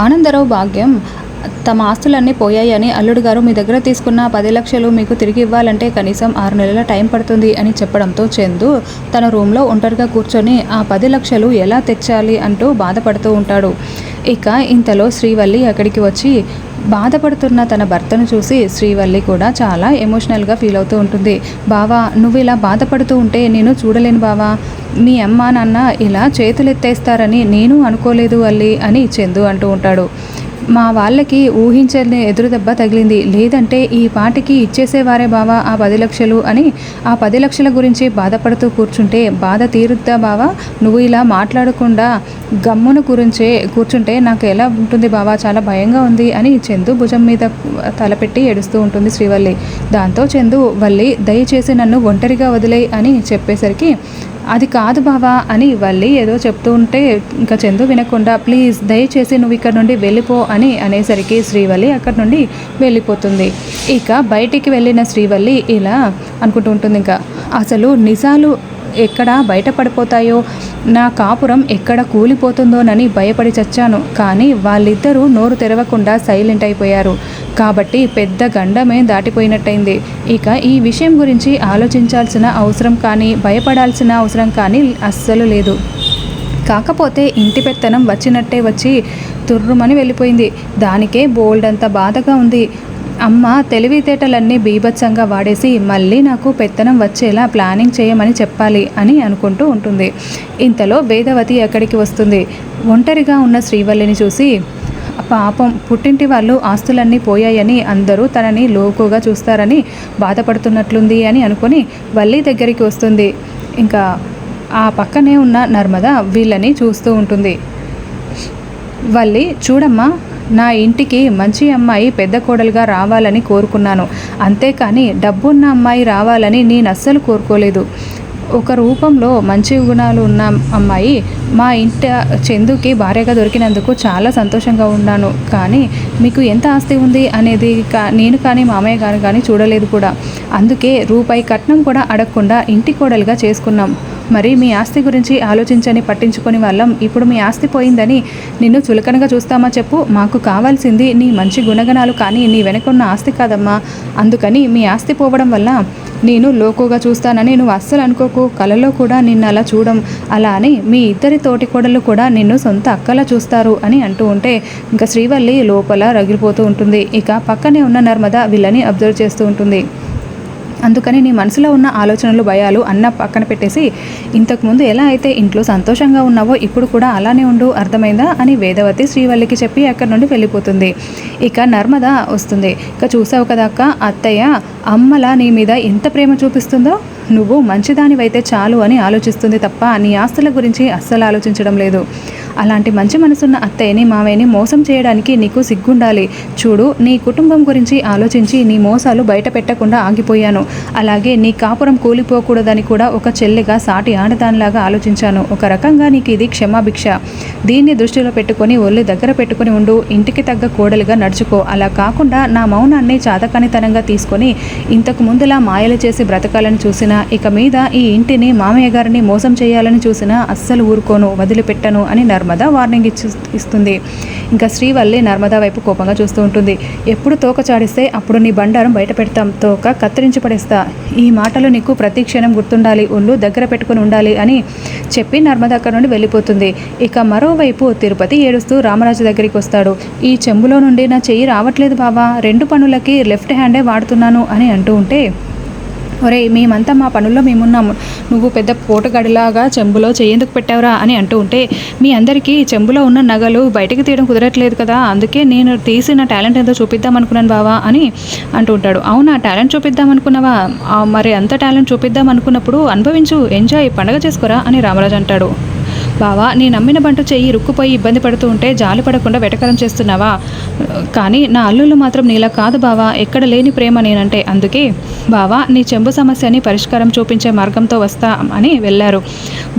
ఆనందరావు భాగ్యం తమ ఆస్తులన్నీ పోయాయని అల్లుడు గారు మీ దగ్గర తీసుకున్న పది లక్షలు మీకు తిరిగి ఇవ్వాలంటే కనీసం ఆరు నెలల టైం పడుతుంది అని చెప్పడంతో చందు తన రూమ్లో ఒంటరిగా కూర్చొని ఆ పది లక్షలు ఎలా తెచ్చాలి అంటూ బాధపడుతూ ఉంటాడు. ఇక ఇంతలో శ్రీవల్లి అక్కడికి వచ్చి బాధపడుతున్న తన భర్తను చూసి శ్రీవల్లి కూడా చాలా ఎమోషనల్గా ఫీల్ అవుతూ ఉంటుంది. బావా నువ్వు ఇలా బాధపడుతూ ఉంటే నేను చూడలేను బావా. మీ అమ్మ నాన్న ఇలా చేతులు ఎత్తేస్తారని నేను అనుకోలేదు అల్లి అని చందు అంటూ ఉంటాడు. మా వాళ్ళకి ఊహించని ఎదురుదెబ్బ తగిలింది. లేదంటే ఈ పాటికి ఇచ్చేసేవారే బావా ఆ పది లక్షలు అని ఆ పది లక్షల గురించి బాధపడుతూ కూర్చుంటే బాధ తీరుద్దా బావా? నువ్వు ఇలా మాట్లాడకుండా గమ్మున గురించే కూర్చుంటే నాకు ఎలా ఉంటుంది బావా? చాలా భయంగా ఉంది అని చందు భుజం మీద తలపెట్టి ఏడుస్తూ ఉంటుంది శ్రీవల్లి. దాంతో చందు వల్లి దయచేసి నన్ను ఒంటరిగా వదిలే అని చెప్పేసరికి అది కాదు బావా అని వల్లి ఏదో చెప్తూ ఉంటే ఇంకా చందు వినకుండా ప్లీజ్ దయచేసి నువ్వు ఇక్కడ నుండి వెళ్ళిపో అని అనేసరికి శ్రీవల్లి అక్కడ నుండి వెళ్ళిపోతుంది. ఇక బయటికి వెళ్ళిన శ్రీవల్లి ఇలా అనుకుంటూ ఉంటుంది ఇంకా అసలు నిజాలు ఎక్కడ బయటపడిపోతాయో నా కాపురం ఎక్కడ కూలిపోతుందోనని భయపడి చచ్చాను. కానీ వాళ్ళిద్దరూ నోరు తెరవకుండా సైలెంట్ అయిపోయారు. కాబట్టి పెద్ద గండమే దాటిపోయినట్టయింది. ఇక ఈ విషయం గురించి ఆలోచించాల్సిన అవసరం కానీ భయపడాల్సిన అవసరం కానీ అస్సలు లేదు. కాకపోతే ఇంటి పెత్తనం వచ్చినట్టే వచ్చి తుర్రుమని వెళ్ళిపోయింది. దానికే బోల్డ్ అంత బాధగా ఉంది. అమ్మ తెలివితేటలన్నీ బీభత్సంగా వాడేసి మళ్ళీ నాకు పెత్తనం వచ్చేలా ప్లానింగ్ చేయమని చెప్పాలి అని అనుకుంటూ ఉంటుంది. ఇంతలో వేదవతి ఎక్కడికి వస్తుంది. ఒంటరిగా ఉన్న శ్రీవల్లిని చూసి పాపం పుట్టింటి వాళ్ళు ఆస్తులన్నీ పోయాయని అందరూ తనని లోకుగా చూస్తారని బాధపడుతున్నట్లుంది అని అనుకొని వల్లి దగ్గరికి వస్తుంది. ఇంకా ఆ పక్కనే ఉన్న నర్మద వీళ్ళని చూస్తూ ఉంటుంది. వల్లి చూడమ్మా నా ఇంటికి మంచి అమ్మాయి పెద్ద కోడలుగా రావాలని కోరుకున్నాను. అంతేకాని డబ్బున్న అమ్మాయి రావాలని నేను అస్సలు కోరుకోలేదు. ఒక రూపంలో మంచి గుణాలు ఉన్న అమ్మాయి మా ఇంట చందుకి భార్యగా దొరికినందుకు చాలా సంతోషంగా ఉన్నాను. కానీ మీకు ఎంత ఆస్తి ఉంది అనేది కా నేను కానీ మామయ్య గారు కానీ చూడలేదు కూడా. అందుకే రూపాయి కట్నం కూడా అడగకుండా ఇంటి కోడలుగా చేసుకున్నాం. మరి మీ ఆస్తి గురించి ఆలోచించని పట్టించుకొని వాళ్ళం. ఇప్పుడు మీ ఆస్తి పోయిందని నిన్ను చులకనగా చూస్తామా చెప్పు. మాకు కావాల్సింది నీ మంచి గుణగణాలు కానీ నీ వెనకున్న ఆస్తి కాదమ్మా. అందుకని మీ ఆస్తి పోవడం వల్ల నేను లోకుగా చూస్తానని నువ్వు అస్సలు అనుకోకు. కలలో కూడా నిన్ను అలా చూడం. అలా అని మీ ఇద్దరి తోటి కూడా నిన్ను సొంత అక్కలా చూస్తారు అని అంటూ ఉంటే ఇంకా శ్రీవల్లి లోపల రగిలిపోతూ ఉంటుంది. ఇక పక్కనే ఉన్న నర్మద వీళ్ళని అబ్జర్వ్ చేస్తూ ఉంటుంది. అందుకని నీ మనసులో ఉన్న ఆలోచనలు భయాలు అన్న పక్కన పెట్టేసి ఇంతకుముందు ఎలా అయితే ఇంట్లో సంతోషంగా ఉన్నావో ఇప్పుడు కూడా అలానే ఉండు అర్థమైందా అని వేదవతి శ్రీవల్లికి చెప్పి అక్కడి నుండి వెళ్ళిపోతుంది. ఇక నర్మద వస్తుంది. ఇక చూసావు కదా అక్క అత్తయ్య అమ్మలా నీ మీద ఎంత ప్రేమ చూపిస్తుందో? నువ్వు మంచిదానివైతే చాలు అని ఆలోచిస్తుంది తప్ప నీ ఆస్తుల గురించి అస్సలు ఆలోచించడం లేదు. అలాంటి మంచి మనసున్న అత్తయ్యని మావయ్యని మోసం చేయడానికి నీకు సిగ్గుండాలి. చూడు నీ కుటుంబం గురించి ఆలోచించి నీ మోసాలు బయట పెట్టకుండా ఆగిపోయాను. అలాగే నీ కాపురం కూలిపోకూడదని కూడా ఒక చెల్లిగా సాటి ఆడదానిలాగా ఆలోచించాను. ఒక రకంగా నీకు ఇది క్షమాభిక్ష. దీన్ని దృష్టిలో పెట్టుకొని ఒళ్ళు దగ్గర పెట్టుకొని ఉండు. ఇంటికి తగ్గ కోడలుగా నడుచుకో. అలా కాకుండా నా మౌనాన్ని చాతకానితనంగా తీసుకొని ఇంతకు ముందులా మాయలు చేసి బ్రతకాలని చూసినా ఇక మీద ఈ ఇంటిని మామయ్య గారిని మోసం చేయాలని చూసినా అస్సలు ఊరుకోను వదిలిపెట్టను అని నర్మద వార్నింగ్ ఇచ్చి ఇస్తుంది. ఇంకా శ్రీవల్లి నర్మద వైపు కోపంగా చూస్తూ ఉంటుంది. ఎప్పుడు తోక చాడిస్తే అప్పుడు నీ బండారం బయట పెడతాం తోక కత్తిరించి పడేస్తా. ఈ మాటలు నీకు ప్రతి క్షణం గుర్తుండాలి ఒళ్ళు దగ్గర పెట్టుకుని ఉండాలి అని చెప్పి నర్మద అక్కడ నుండి వెళ్ళిపోతుంది. ఇక మరోవైపు తిరుపతి ఏడుస్తూ రామరాజు దగ్గరికి వస్తాడు. ఈ చెంబులో నుండి నా చెయ్యి రావట్లేదు బావా రెండు పనులకి లెఫ్ట్ హ్యాండే వాడుతున్నాను అని అంటూ ఉంటే ఒరే మేమంతా మా పనుల్లో మేమున్నాము. నువ్వు పెద్ద పోటగడిలాగా చెంబులో చేయేందుకు పెట్టావురా అని అంటూ ఉంటే మీ అందరికీ చెంబులో ఉన్న నగలు బయటకు తీయడం కుదరట్లేదు కదా అందుకే నేను తీసి నా టాలెంట్ ఏదో చూపిద్దాం అనుకున్నాను బావా అని అంటూ ఉంటాడు. అవునా టాలెంట్ చూపిద్దాం అనుకున్నావా మరి అంత టాలెంట్ చూపిద్దాం అనుకున్నప్పుడు అనుభవించు ఎంజాయ్ పండగ చేసుకోరా అని రామరాజు అంటాడు. బావా నీ నమ్మిన బంటు చెయ్యి రుక్కుపోయి ఇబ్బంది పడుతూ ఉంటే జాలి పడకుండా వెటకరం చేస్తున్నావా? కానీ నా అల్లుళ్ళు మాత్రం నీలా కాదు బావా ఎక్కడ లేని ప్రేమ నేనంటే అందుకే. బావా నీ చెంబు సమస్యని పరిష్కారం చూపించే మార్గంతో వస్తా అని వెళ్ళారు.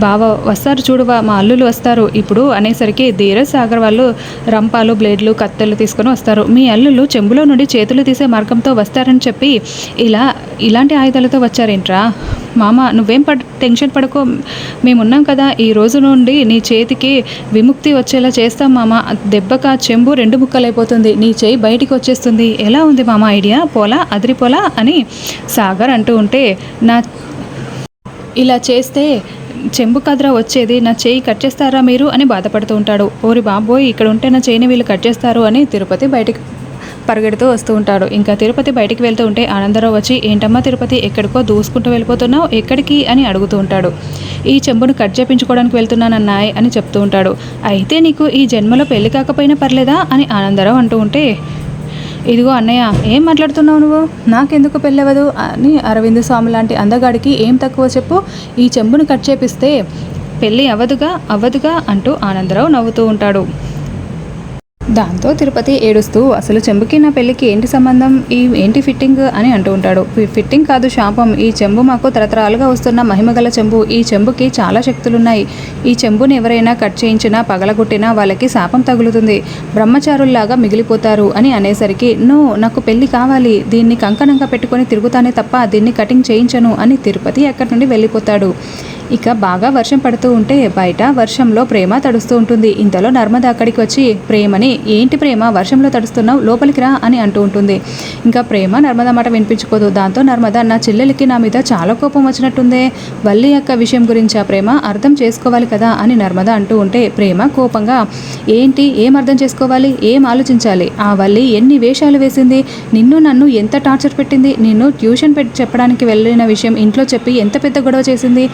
బావ వస్తారు చూడువా మా అల్లులు వస్తారు. ఇప్పుడు అనేసరికి ధీరజ్ సాగర్ వాళ్ళు రంపాలు బ్లేడ్లు కత్తెలు తీసుకొని వస్తారు. మీ అల్లుళ్ళు చెంబులో నుండి చేతులు తీసే మార్గంతో వస్తారని చెప్పి ఇలా ఇలాంటి ఆయుధాలతో వచ్చారేంట్రా? మామ నువ్వేం పడ్ టెన్షన్ పడుకో. మేమున్నాం కదా ఈ రోజు నుండి నీ చేతికి విముక్తి వచ్చేలా చేస్తాం మామ. దెబ్బక చెంబు రెండు ముక్కలైపోతుంది. నీ చేయి బయటికి వచ్చేస్తుంది. ఎలా ఉంది మామ ఐడియా? పోలా? అదిరిపోలా అని సాగర్ అంటూ ఉంటే నా ఇలా చేస్తే చెంబు కదరా వచ్చేది. నా చేయి కట్ చేస్తారా మీరు? అని బాధపడుతూ ఉంటాడు. ఓరి బాబోయ్ ఇక్కడ ఉంటే నా చేయిని వీళ్ళు కట్ చేస్తారు అని తిరుపతి బయటికి పరిగెడుతూ వస్తూ ఉంటాడు. ఇంకా తిరుపతి బయటికి వెళ్తూ ఉంటే ఆనందరావు వచ్చి ఏంటమ్మా తిరుపతి ఎక్కడికో దూసుకుంటూ వెళ్ళిపోతున్నావు? ఎక్కడికి? అని అడుగుతూ ఉంటాడు. ఈ చెంబును కట్ చేపించుకోవడానికి వెళ్తున్నానన్నాయ్ అని చెప్తూ ఉంటాడు. అయితే నీకు ఈ జన్మలో పెళ్ళి కాకపోయినా పర్లేదా? అని ఆనందరావు అంటూ ఉంటే ఇదిగో అన్నయ్య ఏం మాట్లాడుతున్నావు నువ్వు? నాకెందుకు పెళ్ళవదు? అని అరవింద్ స్వామి లాంటి అందగాడికి ఏం తక్కువ చెప్పు? ఈ చెంబును కట్ చేపిస్తే పెళ్ళి అవ్వదుగా అవ్వదుగా అంటూ ఆనందరావు నవ్వుతూ ఉంటాడు. దాంతో తిరుపతి ఏడుస్తూ అసలు చెంబుకి నా పెళ్ళికి ఏంటి సంబంధం? ఈ ఏంటి ఫిట్టింగ్? అని అంటూ ఉంటాడు. ఫిట్టింగ్ కాదు శాపం. ఈ చెంబు మాకు తరతరాలుగా వస్తున్న మహిమగల చెంబు. ఈ చెంబుకి చాలా శక్తులున్నాయి. ఈ చెంబుని ఎవరైనా కట్ చేయించినా పగలగొట్టినా వాళ్ళకి శాపం తగులుతుంది. బ్రహ్మచారుల్లాగా మిగిలిపోతారు అని అనేసరికి నో నాకు పెళ్ళి కావాలి. దీన్ని కంకణంగా పెట్టుకొని తిరుగుతానే తప్ప దీన్ని కటింగ్ చేయించను అని తిరుపతి అక్కడి నుండి వెళ్ళిపోతాడు. ఇక బాగా వర్షం పడుతూ ఉంటే బయట వర్షంలో ప్రేమ తడుస్తూ ఉంటుంది. ఇంతలో నర్మద అక్కడికి వచ్చి ప్రేమని ఏంటి ప్రేమ? వర్షంలో తడుస్తున్నావు లోపలికి రా అని అంటూ ఉంటుంది. ఇంకా ప్రేమ నర్మద మాట వినిపించుకోదు. దాంతో నర్మద నా చెల్లెలికి నా మీద చాలా కోపం వచ్చినట్టుందే. వల్లి యొక్క విషయం గురించి ఆ ప్రేమ అర్థం చేసుకోవాలి కదా అని నర్మద అంటూ ఉంటే ప్రేమ కోపంగా ఏంటి? ఏం అర్థం చేసుకోవాలి? ఏం ఆలోచించాలి? ఆ వల్లి ఎన్ని వేషాలు వేసింది? నిన్ను నన్ను ఎంత టార్చర్ పెట్టింది? నిన్ను ట్యూషన్ పెట్టి చెప్పడానికి వెళ్ళిన విషయం ఇంట్లో చెప్పి ఎంత పెద్ద గొడవ చేసింది?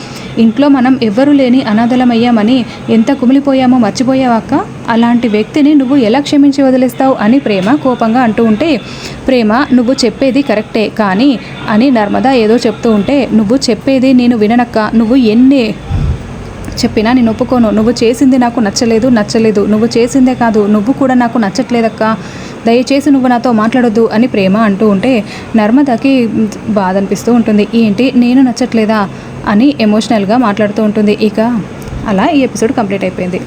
ఇంట్లో మనం ఎవ్వరూ లేని అనాథలమయ్యామని ఎంత కుమిలిపోయామో మర్చిపోయావక్క అలాంటి వ్యక్తిని నువ్వు ఎలా క్షమించి వదిలేస్తావు అని ప్రేమ కోపంగా అంటూ ఉంటే ప్రేమ నువ్వు చెప్పేది కరెక్టే కానీ అని నర్మదా ఏదో చెప్తూ ఉంటే నువ్వు చెప్పేది నేను విననక్క నువ్వు ఎన్ని చెప్పినా నేను ఒప్పుకోను. నువ్వు చేసింది నాకు నచ్చలేదు నచ్చలేదు. నువ్వు చేసిందే కాదు నువ్వు కూడా నాకు నచ్చట్లేదక్క. దయచేసి నువ్వు నాతో మాట్లాడొద్దు అని ప్రేమ అంటూ ఉంటే నర్మదకి బాధ అనిపిస్తూ ఉంటుంది. ఏంటి నేను నచ్చట్లేదా? అని ఎమోషనల్గా మాట్లాడుతూ ఉంటుంది. ఇక అలా ఈ ఎపిసోడ్ కంప్లీట్ అయిపోయింది.